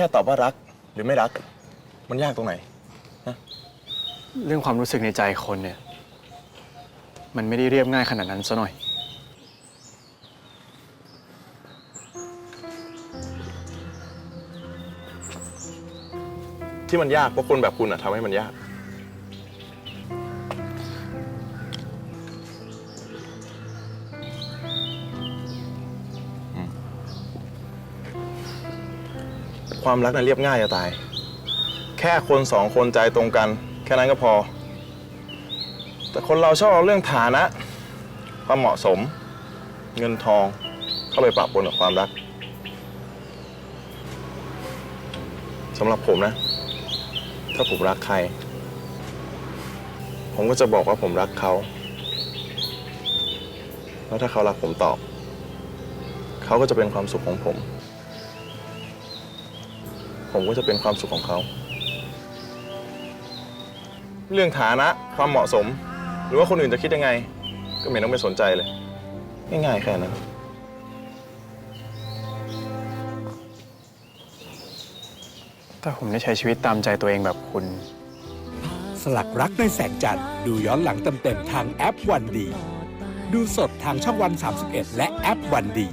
ค่ตอบว่ารักหรือไม่รัก มันยากตรงไหน เรื่องความรู้สึกในใจคนเนี่ย มันไม่ได้เรียบง่ายขนาดนั้นซะหน่อย ที่มันยากเพราะคนแบบคุณอะทำให้มันยาก ความรักนั้นเรียบง่ายจะตาย แค่คนสองคนใจตรงกัน แค่นั้นก็พอ แต่คนเราชอบเอาเรื่องฐานะ ความเหมาะสม เงินทอง เข้าไปปะปนกับความรักสำหรับผมนะ ถ้าผมรักใคร ผมก็จะบอกว่าผมรักเขา แล้วถ้าเขารักผมตอบ เขาก็จะเป็นความสุขของผม ผมก็จะเป็นความสุขของเขา เรื่องฐานะความเหมาะสม หรือว่าคนอื่นจะคิดยังไง ก็ไม่ต้องไปสนใจเลย ง่ายๆแค่นั้นถ้าผมได้ใช้ชีวิตตามใจตัวเองแบบคุณ สลักรักในแสงจันทร์ดูย้อนหลังเต็มๆทางแอปวันดี ดูสดทางช่องวัน 31 และแอปวันดี